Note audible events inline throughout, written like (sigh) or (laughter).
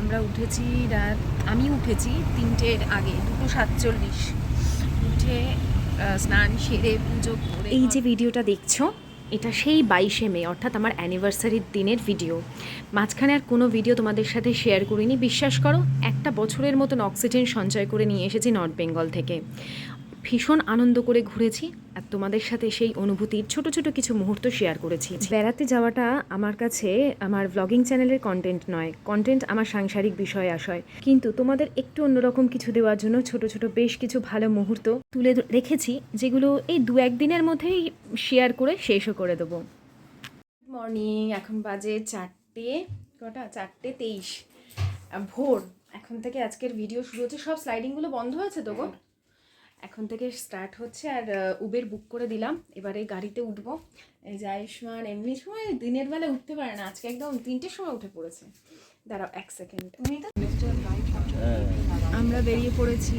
আমরা উঠেছি রাত আমি উঠেছি তিনটের আগে দুটো সাতচল্লিশ। উঠে স্নান সেরে পুজো করে এই যে ভিডিওটা দেখছ এটা সেই বাইশে মে অর্থাৎ আমার অ্যানিভার্সারির দিনের ভিডিও মাঝখানে আর কোনো ভিডিও তোমাদের সাথে শেয়ার করিনি বিশ্বাস করো একটা বছরের মতন অক্সিজেন সঞ্চয় করে নিয়ে এসেছি নর্থ বেঙ্গল থেকে। ভীষণ আনন্দ করে ঘুরেছি আর তোমাদের সাথে সেই অনুভূতির ছোট ছোট কিছু মুহূর্ত শেয়ার করেছি। বেড়াতে যাওয়াটা আমার কাছে আমার ব্লগিং চ্যানেলের কন্টেন্ট নয় কন্টেন্ট আমার সাংসারিক বিষয় আশয়। কিন্তু তোমাদের একটু অন্যরকম কিছু দেওয়ার জন্য ছোট ছোট বেশ কিছু ভালো মুহূর্ত তুলে রেখেছি, যেগুলো এই দু একদিনের মধ্যেই শেয়ার করে শেষও করে দেবো। গুড মর্নিং এখন বাজে চারটে, কটা? চারটে তেইশ। ভোর। এখন থেকে আজকের ভিডিও শুরু হচ্ছে। সব স্লাইডিংগুলো বন্ধ আছে তো গো? এখন থেকে স্টার্ট হচ্ছে আর উবের বুক করে দিলাম। এবারে গাড়িতে উঠব। এই যে আয়ুষ্মান এমনি সময় দিনের বেলা উঠতে পারে না। আজকে একদম তিনটের সময় উঠে পড়েছে। দাঁড়াও এক সেকেন্ড আমরা বেরিয়ে পড়েছি।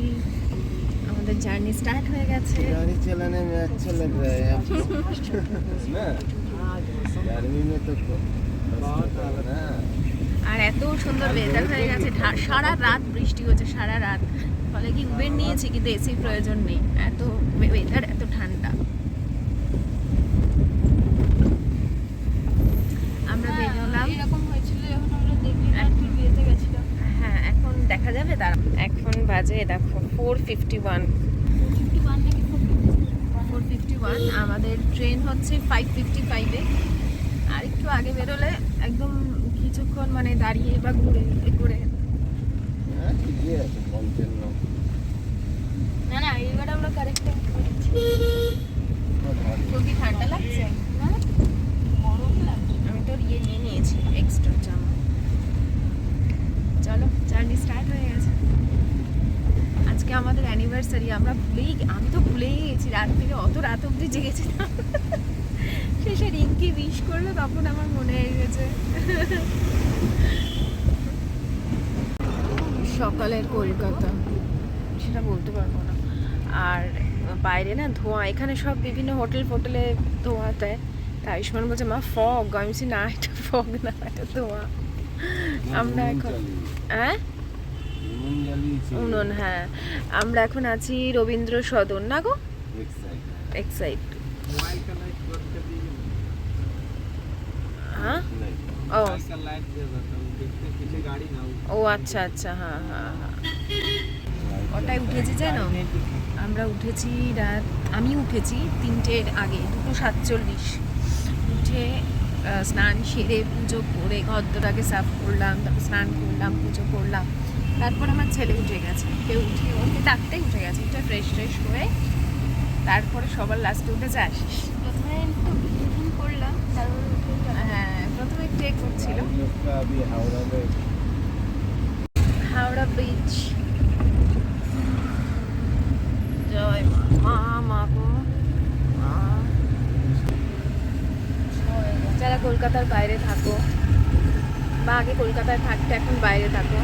আমাদের জার্নি স্টার্ট হয়ে গেছে। গাড়ি আচ্ছা লাগ রহা হ্যায় আপকো মে তো আর এত সুন্দর ওয়েদার হয়ে গেছে। সারা রাত বৃষ্টি হচ্ছে সারা রাত। ফলে কি উবের নিয়েছি কিন্তু এসির প্রয়োজন নেই? এত ওয়েদার এত ঠান্ডা। আমরা বেরোলাম এরকম হয়েছিল যখন আমরা তুই বিয়েতে গেছিলাম। হ্যাঁ এখন দেখা যাবে তার এখন বাজে দেখো four fifty one four fifty one আমাদের ট্রেন হচ্ছে ফাইভ ফিফটি ফাইভে আর একটু আগে বেরোলে একদম কিছুক্ষণ মানে দাঁড়িয়ে বা ঘুরে এ না না আমরা কারেক্ট তোর কি ঠান্ডা লাগছে। গরম লাগছে। আমি তোর ইয়ে নিয়ে নিয়েছি এক্সট্রা জামা। চলো জার্নি স্টার্ট হয়ে গেছে। আজকে আমাদের অ্যানিভার্সারি আমরা ভুলেই আমি তো ভুলেই গেছি, রাত থেকে অত রাত অবধি জেগেছিলাম শেষে রিঙ্কি উইশ করল, তখন আমার মনে হয়ে গেছে। সকালের কলকাতা। সেটা বলতে পারব না। আর বাইরে না ধোঁয়া এখানে সব বিভিন্ন হোটেল ফোটেলে ধোঁয়া দেয়। তা আয়ুষ্মান বলছে মা ফগ আমি বলছি না এটা ফগ না এটা ধোঁয়া। আমরা এখন হ্যাঁ? উনুন হ্যাঁ। আমরা এখন আছি রবীন্দ্র সদন না গো? এক্সাইট হ্যাঁ? ও। ও আচ্ছা আচ্ছা হ্যাঁ হ্যাঁ হ্যাঁ কটায় উঠেছি জানো? আমরা উঠেছি রাত আমি উঠেছি তিনটের আগে দুটো সাতচল্লিশ। উঠে স্নান সেরে পুজো করে ঘরদোটাকে সাফ করলাম তারপর স্নান করলাম পুজো করলাম। তারপর আমার ছেলে উঠে গেছে। কেউ উঠে ওকে ডাকতেই উঠে গেছে। উঠে ফ্রেশ ফ্রেশ হয়ে তারপরে সবার লাস্টে উঠে যাস প্রথমে একটু করলাম হ্যাঁ প্রথমে ট্রেক করছিল। হাওড়া বিচ জয় মা মা গো, মা। যারা কলকাতার বাইরে থাকো বা আগে কলকাতায় থাকতে এখন বাইরে থাকো,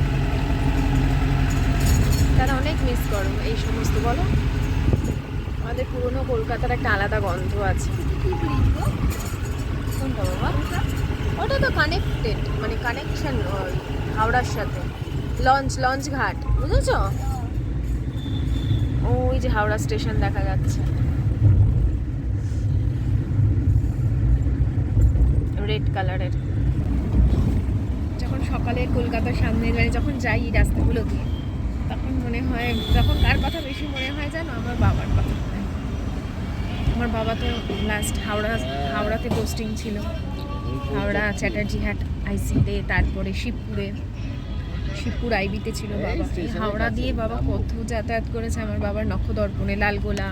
তারা অনেক মিস করো এই সমস্ত, বলো? আমাদের পুরনো কলকাতার একটা আলাদা গন্ধ আছে। ব্রিজ কোনটা বাবা? ওটা তো কানেক্টেড মানে কানেকশন হাওড়ার সাথে। লঞ্চ লঞ্চ ঘাট, বুঝেছ? ওই যে হাওড়া স্টেশন দেখা যাচ্ছে। রেড কালারের। যখন সকালে কলকাতার সামনে মানে যখন যাই রাস্তাগুলো দিয়ে, তখন মনে হয়, তখন কার কথা বেশি মনে হয় জানো আমার বাবার কথা আমার বাবা তো লাস্ট হাওড়া, হাওড়াতে পোস্টিং ছিল। হাওড়া, চ্যাটার্জি হাট আইসিতে তারপরে শিবপুরে। শিবপুর আইবিতে ছিল বাবা। হাওড়া দিয়ে বাবা কত যাতায়াত করেছে আমার বাবার নক্ষদর্পণে লালগোলা।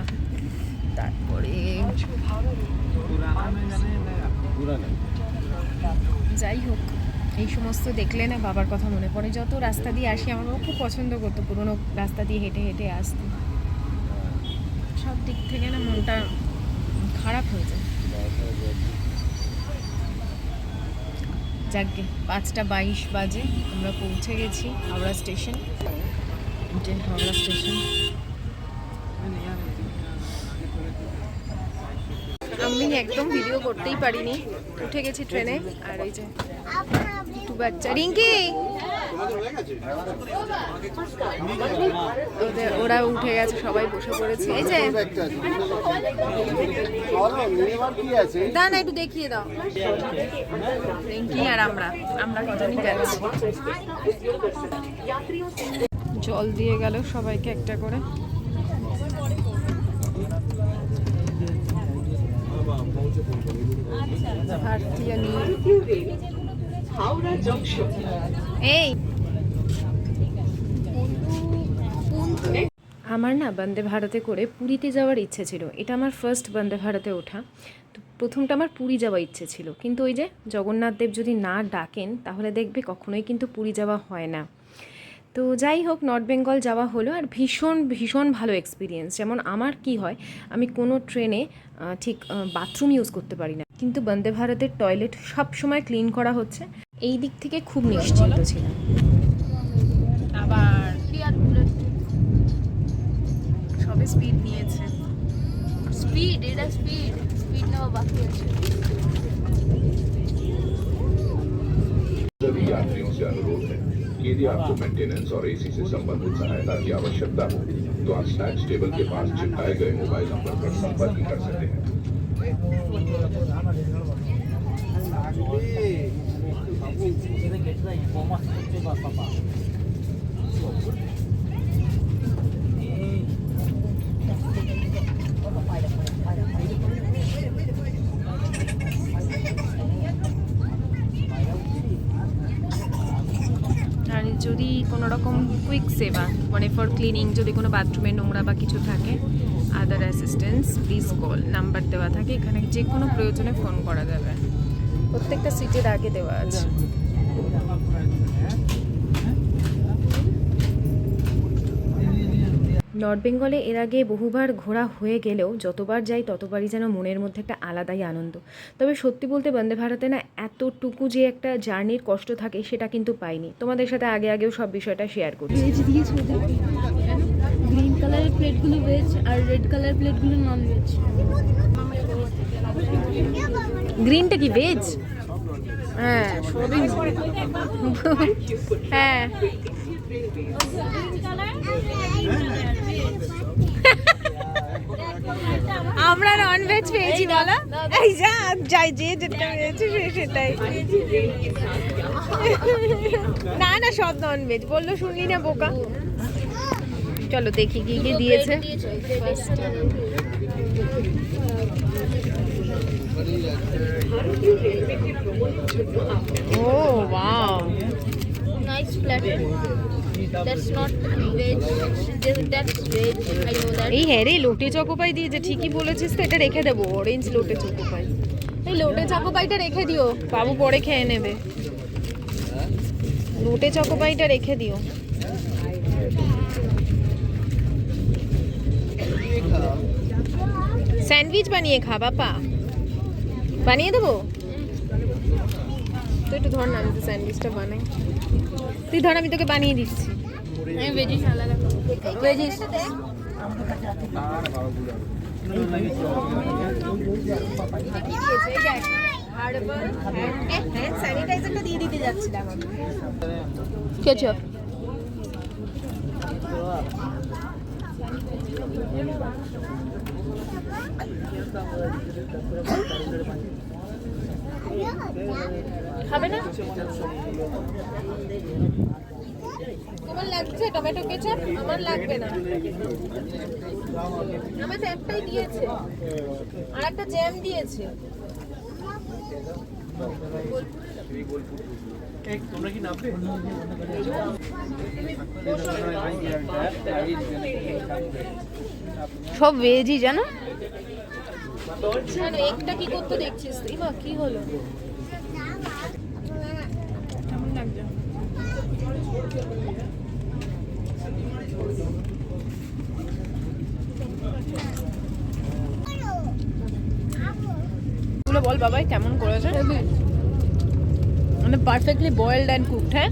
তারপরে যাই হোক এই সমস্ত দেখলে না বাবার কথা মনে পড়ে। যত রাস্তা দিয়ে আসি আমার খুব পছন্দ করতো পুরোনো রাস্তা দিয়ে হেঁটে হেঁটে আসতে। সব দিক থেকে না মনটা খারাপ হয়ে যায়। যাকে পাঁচটা বাইশ বাজে আমরা পৌঁছে গেছি হাওড়া স্টেশন। যে হাওড়া স্টেশন। আমি একদম ভিডিও করতেই পারিনি। উঠে গেছি ট্রেনে আর এই যে দুটো বাচ্চা। রিঙ্কি! ওরা উঠে গেছে, সবাই বসে পড়েছে। এই যে। কি দাও না, একটু দেখিয়ে দাও। রিঙ্কি আর আমরা আমরা কজনই যাচ্ছি। জল দিয়ে গেল সবাইকে একটা করে। ভারতীয় নিয়ে। এই। আমার না বন্দে ভারতে করে পুরীতে যাওয়ার ইচ্ছে ছিল। এটা আমার ফার্স্ট বন্দে ভারতে ওঠা। তো প্রথমটা আমার পুরী যাওয়ার ইচ্ছে ছিল। কিন্তু ওই যে জগন্নাথ দেব যদি না ডাকেন তাহলে দেখবে কখনোই কিন্তু পুরী যাওয়া হয় না। তো যাই হোক নর্থ বেঙ্গল যাওয়া হলো আর ভীষণ ভীষণ ভালো এক্সপিরিয়েন্স যেমন আমার কি হয় আমি কোনো ট্রেনে ঠিক বাথরুম ইউজ করতে পারি না। কিন্তু বন্দে ভারতের টয়লেট সব সময় ক্লিন করা হচ্ছে। এই দিক থেকে খুব নিশ্চিন্ত ছিলাম আবার কি আর বুলেট সবে স্পিড নিয়েছে স্পিড এটা স্পিড স্পিড নেওয়া বাকি আছে सभी यात्रियों से अनुरोध है कि यदि आपको मेंटेनेंस और एसी से संबंधित सहायता की आवश्यकता हो तो आप स्नैक्स टेबल के पास चिपकाए गए मोबाइल नंबर पर संपर्क कर सकते हैं আর যদি কোনো রকম কুইক সেবা মানে ফর ক্লিনিং যদি কোনো বাথরুমে নোংরা বা কিছু থাকে other assistance please call number দেওয়া থাকে, এখানে যে কোনো প্রয়োজনে ফোন করা যাবে। প্রত্যেকটা সিটের আগে দেওয়া আছে। নর্থ বেঙ্গলে এর আগে বহুবার ঘোরা হয়ে গেলেও যতবার যাই ততবারই যেন মনের মধ্যে একটা আলাদাই আনন্দ। তবে সত্যি বলতে বন্দে ভারতে না এতটুকু যে একটা জার্নির কষ্ট থাকে সেটা কিন্তু পাইনি। তোমাদের সাথে আগে আগেও সব বিষয়টা শেয়ার করছি। গ্রিন কালারের প্লেটগুলো ভেজ আর রেড কালারের প্লেটগুলো নন ভেজ গ্রিনটা কি ভেজ হ্যাঁ সবই হ্যাঁ। আমরা নন ভেজ পেয়েছি বলো এই যা, যাই, যে যেটা পেয়েছি সেটাই। না না, সব নন ভেজ বলল শুনলি না, বোকা। চলো দেখি কি কি দিয়েছে। ও ওয়াও nice platter. এই হ্যাঁ রে, লোটে চকোপাই দিয়েছে ঠিকই বলেছিস তো, এটা রেখে দেবো অরেঞ্জ লোটে চকোপাই। এই লোটে চকোপাইটা রেখে দিও, বাবু পরে খেয়ে নেবে। লোটে চকোপাইটা রেখে দিও। স্যান্ডউইচ বানিয়ে খা, বাপা। বানিয়ে দেবো? তুই একটু ধর না আমি তো স্যান্ডউইচটা বানাই। তুই ধর আমি তোকে বানিয়ে দিচ্ছি। আমি ভেজিস আলাদা ভেজিস স্যানিটাইজারটা দিয়ে দিতে যাচ্ছিলাম কেচাপ খাবে না? তোমার লাগছে টমেটো কেচাপ আমার লাগবে না। আমার তো একটাই দিয়েছে। আর একটা জ্যাম দিয়েছে। সব ভেজই জানো? বল বাবাই, কেমন করেছে? মানে পারফেক্টলি বয়েলড অ্যান্ড কুকড হ্যাঁ?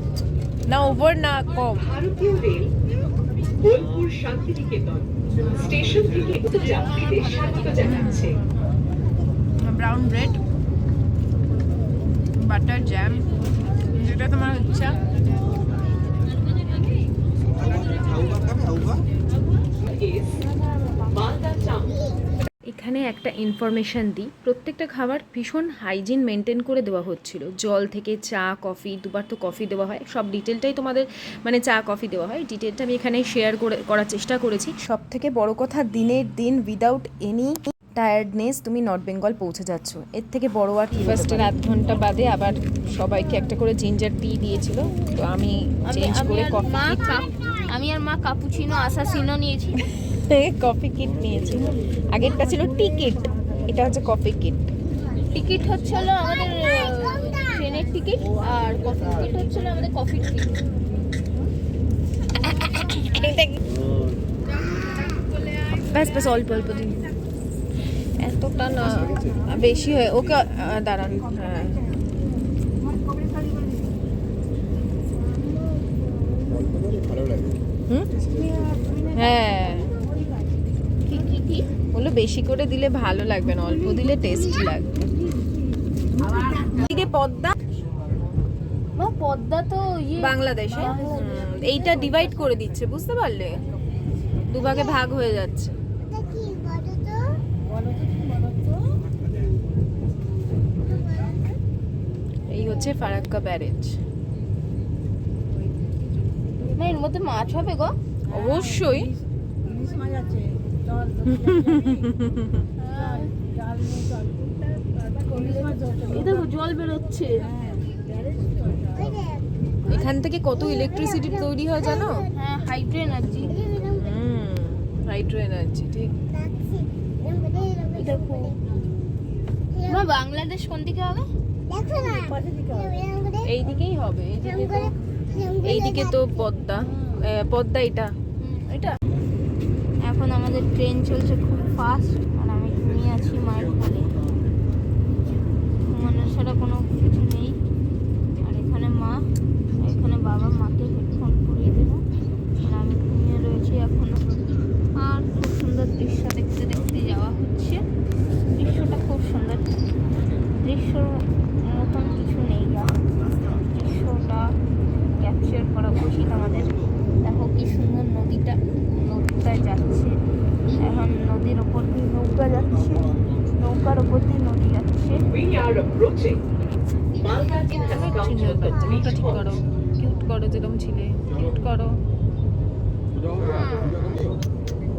না ওভার না কম? ভারতীয় রেল, বোলপুর শান্তিনিকেতন, স্টেশন থেকে যাত্রীদের স্বাগত জানাচ্ছে। ব্রাউন ব্রেড বাটার জ্যাম যেটা তোমার ইচ্ছা। এখানে একটা ইনফরমেশান দিই। প্রত্যেকটা খাবার ভীষণ হাইজিন মেনটেন করে দেওয়া হচ্ছিল। জল থেকে চা কফি দুবার তো কফি দেওয়া হয়। সব ডিটেলটাই তোমাদের মানে চা কফি দেওয়া হয়। ডিটেলটা আমি এখানে শেয়ার করে করার চেষ্টা করেছি। সব থেকে বড় কথা দিনের দিন উইদাউট এনি টায়ার্ডনেস তুমি নর্থ বেঙ্গল পৌঁছে যাচ্ছ। এর থেকে বড় আর ফার্স্টের আধ ঘণ্টা বাদে আবার সবাইকে একটা করে জিঞ্জার টি দিয়েছিল তো আমি চেঞ্জ করে কফি আমি আর মা কাপুচিনো আসাসিনো নিয়েছি। (laughs) কফি কিট নিয়েছি। আগেরটা ছিল টিকিট এটা হচ্ছে কফি কিট টিকিট হচ্ছে হলো আমাদের ট্রেনের টিকিট আর কফি টিকিট হচ্ছে হলো আমাদের কফি টিকিট ব্যাস ব্যাস অল্প অল্প দিন। এতটা না বেশি হয় ওকে দাঁড়ান। হ্যাঁ। হ্যাঁ বলল বেশি করে দিলে ভালো লাগবে না অল্প দিলে টেস্টি লাগবে। এদিকে পদ্মা। পদ্মা তো ইয়ে বাংলাদেশে। এইটা ডিভাইড করে দিচ্ছে বুঝতে পারলে? দুভাগে ভাগ হয়ে যাচ্ছে এই হচ্ছে ফারাক্কা ব্যারেজ। মা এর মধ্যে মাছ হবে গো। অবশ্যই। জল বেরোচ্ছে। এখান থেকে কত ইলেকট্রিসিটি তৈরি হয় জানো? হ্যাঁ হাইড্রো এনার্জি হুম হাইড্রো এনার্জি ঠিক। দেখো। বাংলাদেশ কোন দিকে হবে? এই দিকেই হবে এইদিকে তো এইদিকে তো পদ্মা পদ্মা এটা। এটা। এখন আমাদের ট্রেন চলছে খুব ফাস্ট আর আমি ঘুমিয়ে আছি মায়ের ঘুমানোর ছাড়া কোনো কিছু নেই আর এখানে মা আর এখানে বাবা মাকে হেডফোন পরিয়ে দেব আর আমি ঘুমিয়ে রয়েছি এখন আর খুব সুন্দর দৃশ্য দেখতে দেখতে যাওয়া হচ্ছে দৃশ্যটা খুব সুন্দর দৃশ্যর মতন কিছু নেই গা দৃশ্যটা ক্যাপচার করা উচিত আমাদের দেখো কি সুন্দর নদীটা নদীটা যাচ্ছে এখন নদীর ওপর দিয়ে নৌকা যাচ্ছে নৌকার ওপর দিয়ে নদী যাচ্ছে We are approaching Malda has come to the মুখটা police ঠিক করো post. কিউট করো যেরকম ছিলে। কিউট করো।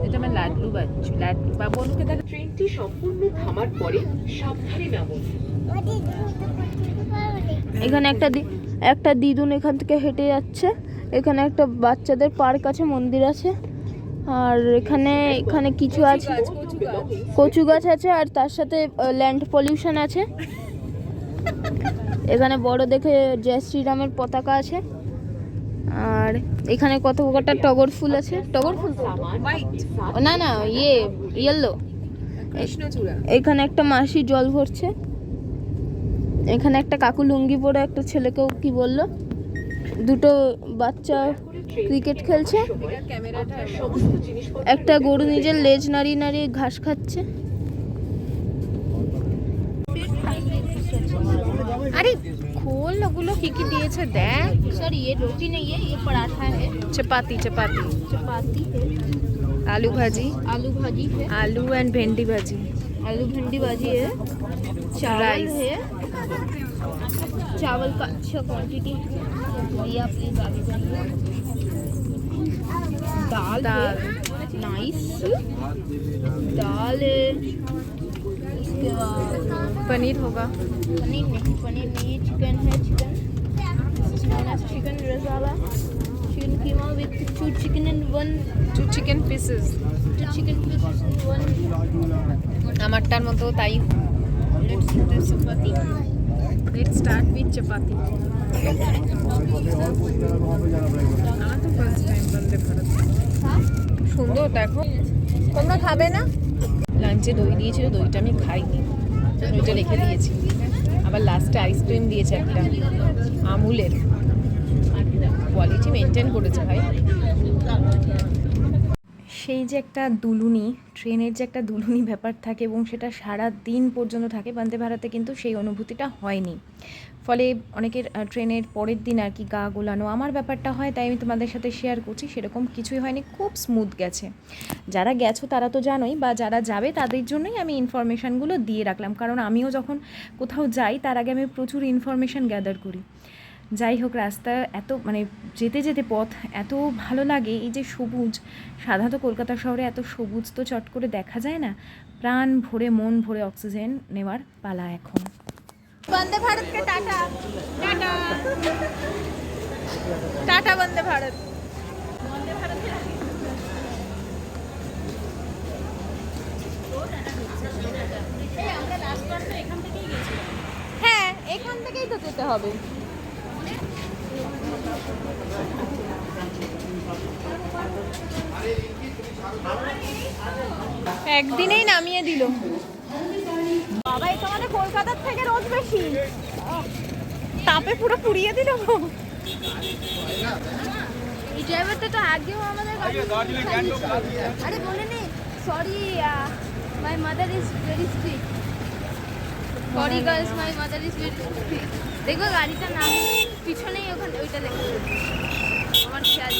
এটা আমার লাড্ডু বাচ্চু লাড্ডু বাবু অনুকে দেখ। ট্রেনটি সম্পূর্ণ থামার পরে সাবধানে নামুন। এখানে একটা দি- একটা দিদুন এখান থেকে হেঁটে যাচ্ছে। এখানে একটা বাচ্চাদের পার্ক আছে মন্দির আছে। আর এখানে এখানে কিছু আছে। কচু গাছ আছে আর তার সাথে ল্যান্ড পলিউশন আছে। এখানে বড় দেখে জয় শ্রীরামের পতাকা আছে। আর এখানে কত কটা টগর ফুল আছে? টগর ফুল? না না ইয়ে ইয়েলো এখানে একটা মাসি জল ভরছে। এখানে একটা কাকু লুঙ্গি পরে একটা ছেলেকেও কি বলল? দুটো বাচ্চা ক্রিকেট খেলছে। একটা গরু নিজের লেজ নাড়িয়ে নাড়িয়ে ঘাস খাচ্ছে। আরে খোল ওগুলো কি কি দিয়েছে দেখ सर ये रोटी नहीं है ये पराठा है চাপাতি চাপাতি चपाती है আলু ভাজি आलू भाजी है আলু অ্যান্ড ভেন্ডি ভাজি आलू भिंडी भाजी है चावल Rice. है चावल का अच्छा क्वांटिटी भैया प्लीज आगे जाइए दाल दाल। है नाइस दाल है उसके बाद পনির হোগা पनीर नहीं पनीर नहीं है चिकन है chicken chicken रसाला chicken keema with two chicken and one two chicken pieces two chicken pieces and one আমারটার মতো তাই let's eat the chapati let start with chapati আমার তো ফার্স্ট টাইম বন্দে ভারত সুন্দর দেখো তোমরা খাবে না লাঞ্চে দই দিয়েছিল, দইটা আমি খাইনি। দইটা রেখে দিয়েছি। আবার লাস্টে আইসক্রিম দিয়েছে একটা আমুলের। কোয়ালিটি মেনটেন করেছে ভাই। সেই যে একটা দুলুনি, ট্রেনের যে একটা দুলুনি ব্যাপার থাকে এবং সেটা সারা দিন পর্যন্ত থাকে, বন্দে ভারতে কিন্তু সেই অনুভূতিটা হয়নি। ফলে অনেকের ট্রেনের পরের দিন আর কি গা গোলানো, আমার ব্যাপারটা হয় তাই আমি তোমাদের সাথে শেয়ার করছি, সেরকম কিছুই হয়নি, খুব স্মুথ গেছে। যারা গেছো তারা তো জানোই, বা যারা যাবে তাদের জন্যই আমি ইনফরমেশানগুলো দিয়ে রাখলাম, কারণ আমিও যখন কোথাও যাই তার আগে আমি প্রচুর ইনফরমেশান গ্যাদার করি। যাই হোক, রাস্তা এত মানে যেতে যেতে পথ এত ভালো লাগে, এই যে সবুজ, সাধারণত কলকাতা শহরে এত সবুজ তো চট করে দেখা যায় না, প্রাণ ভরে, মন ভরে অক্সিজেন নেওয়ার পালা এখন। বন্দে ভারতকে tata. Tata. Tata Vande Bharat. হ্যাঁ এখান থেকেই তো যেতে হবে। একদিনেই নামিয়ে দিল। বাবা এই তোমাদের কলকাতার থেকে রোজ বেশি। তাপে পুরো পুড়িয়ে দিল এই ড্রাইভারটা তো আগেও আমাদের গাড়ি আরে বলে নে sorry my mother is very strict sorry girls my mother is very strict দেখো গাড়িটা না পিছনেই ওখানে ওইটা দেখো। আমার খেয়াল।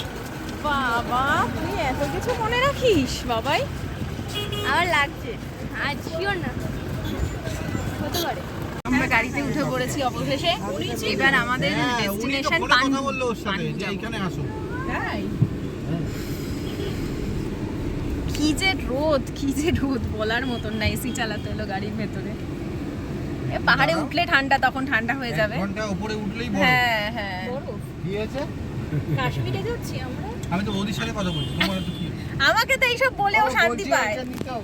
বাবা তুই এত কিছু মনে রাখিস বাবাই। আমার লাগছে। আর শিওর না। আমরা গাড়িতে উঠে পড়েছি অবশেষে এবার কি যে রোদ কি যে রোদ বলার মতন না এসি চালাতে হলো গাড়ির ভেতরে পাহাড়ে উঠলে ঠান্ডা তখন ঠান্ডা হয়ে যাবে ঘণ্টা উপরে উঠলেই হ্যাঁ হ্যাঁ কি কাশ্মীরে যাচ্ছি আমরা আমি তো ওদের সাথে কথা বলছি তোমার তো কি আমাকে তো এইসব বলেও শান্তি পায় দাও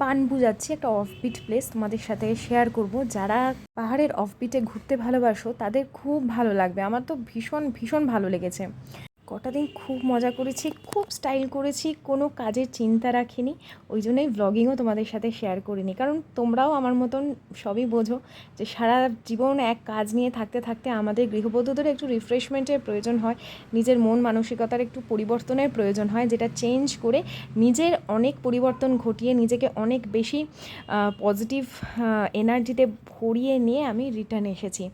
পানবু যাচ্ছি একটা অফবিট প্লেস তোমাদের সাথে শেয়ার করব। যারা পাহাড়ের অফবিটে ঘুরতে ভালোবাসো, তাদের খুব ভালো লাগবে। আমার তো ভীষণ ভীষণ ভালো লেগেছে। কটা দিন খুব মজা করেছি, খুব স্টাইল করেছি, কোনো কাজের চিন্তা রাখিনি, ওই জন্যই ব্লগিংও তোমাদের সাথে শেয়ার করিনি। কারণ তোমরাও আমার মতন সবই বোঝো যে সারা জীবন এক কাজ নিয়ে থাকতে থাকতে আমাদের গৃহবধূদের একটু রিফ্রেশমেন্টের প্রয়োজন হয়, নিজের মন মানসিকতার একটু পরিবর্তনের প্রয়োজন হয়, যেটা চেঞ্জ করে নিজের অনেক পরিবর্তন ঘটিয়ে নিজেকে অনেক বেশি পজিটিভ এনার্জিতে ভরিয়ে নিয়ে আমি রিটার্ন এসেছি।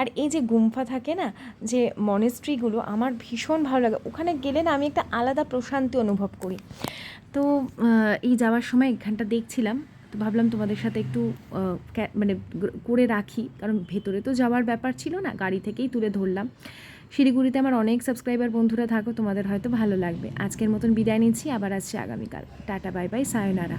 আর এই যে গুম্ফা থাকে না, যে মনেস্ট্রিগুলো আমার ভীষণ ভালো লাগে। ওখানে গেলে না আমি একটা আলাদা প্রশান্তি অনুভব করি। তো এই যাওয়ার সময় এখানটা দেখছিলাম। তো ভাবলাম তোমাদের সাথে একটু মানে করে রাখি। কারণ ভেতরে তো যাওয়ার ব্যাপার ছিল না। গাড়ি থেকেই তুলে ধরলাম। শিলিগুড়িতে আমার অনেক সাবস্ক্রাইবার বন্ধুরা থাকো। তোমাদের হয়তো ভালো লাগবে। আজকের মতন বিদায় নিচ্ছি। আবার আসছি আগামীকাল। Tata bye bye sayonara